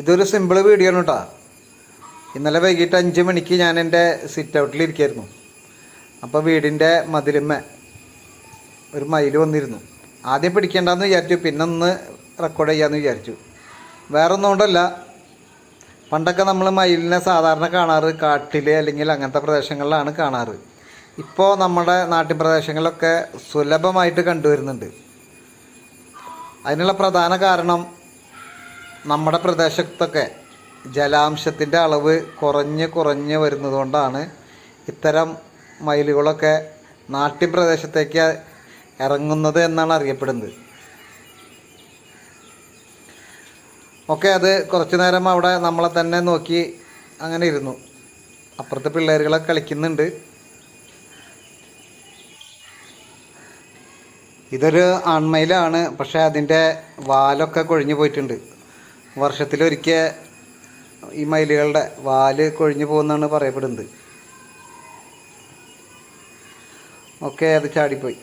ഇതൊരു simple video ആണ് കേട്ടോ ഇന്നലെ വൈകിട്ട് അഞ്ച് മണിക്ക് ഞാൻ എന്റെ സിറ്റ് ഔട്ടിലിരിക്കായിരുന്നു അപ്പോൾ വീടിന്റെ മതിലുമ്മ ഒരു മയിൽ വന്നിരുന്നു. ആദ്യം പിടിക്കേണ്ടെന്ന് വിചാരിച്ചു പിന്നെ ഒന്ന് റെക്കോർഡ് ചെയ്യാമെന്ന് വിചാരിച്ചു വേറെ പണ്ടൊക്കെ നമ്മൾ മയിലിനെ സാധാരണ കാണാറ് കാട്ടിൽ അല്ലെങ്കിൽ അങ്ങനത്തെ പ്രദേശങ്ങളിലാണ് കാണാറ്. ഇപ്പോൾ നമ്മുടെ നാട്ടിൻ പ്രദേശങ്ങളിലൊക്കെ സുലഭമായിട്ട് കണ്ടുവരുന്നുണ്ട്. അതിനുള്ള പ്രധാന കാരണം നമ്മുടെ പ്രദേശത്തൊക്കെ ജലാംശത്തിന്റെ അളവ് കുറഞ്ഞ് കുറഞ്ഞ് വരുന്നതുകൊണ്ടാണ് ഇത്തരം മയിലുകളൊക്കെ നാട്ടിൻ പ്രദേശത്തേക്ക് ഇറങ്ങുന്നത് എന്നാണ് അറിയപ്പെടുന്നത്. ഓക്കെ അത് കുറച്ചു നേരം അവിടെ നമ്മളെ തന്നെ നോക്കി അങ്ങനെ ഇരുന്നു. അപ്പുറത്തെ പിള്ളേരുകളൊക്കെ കളിക്കുന്നുണ്ട്. ഇതൊരു ആൺമയിലാണ് പക്ഷേ അതിന്റെ വാലൊക്കെ കൊഴിഞ്ഞു പോയിട്ടുണ്ട്. വർഷത്തിലൊരിക്കൽ ഈ മയിലുകളുടെ വാൽ കൊഴിഞ്ഞു പോകുന്നതാണ് പറയപ്പെടുന്നത്. ഓക്കെ അത് ചാടിപ്പോയി.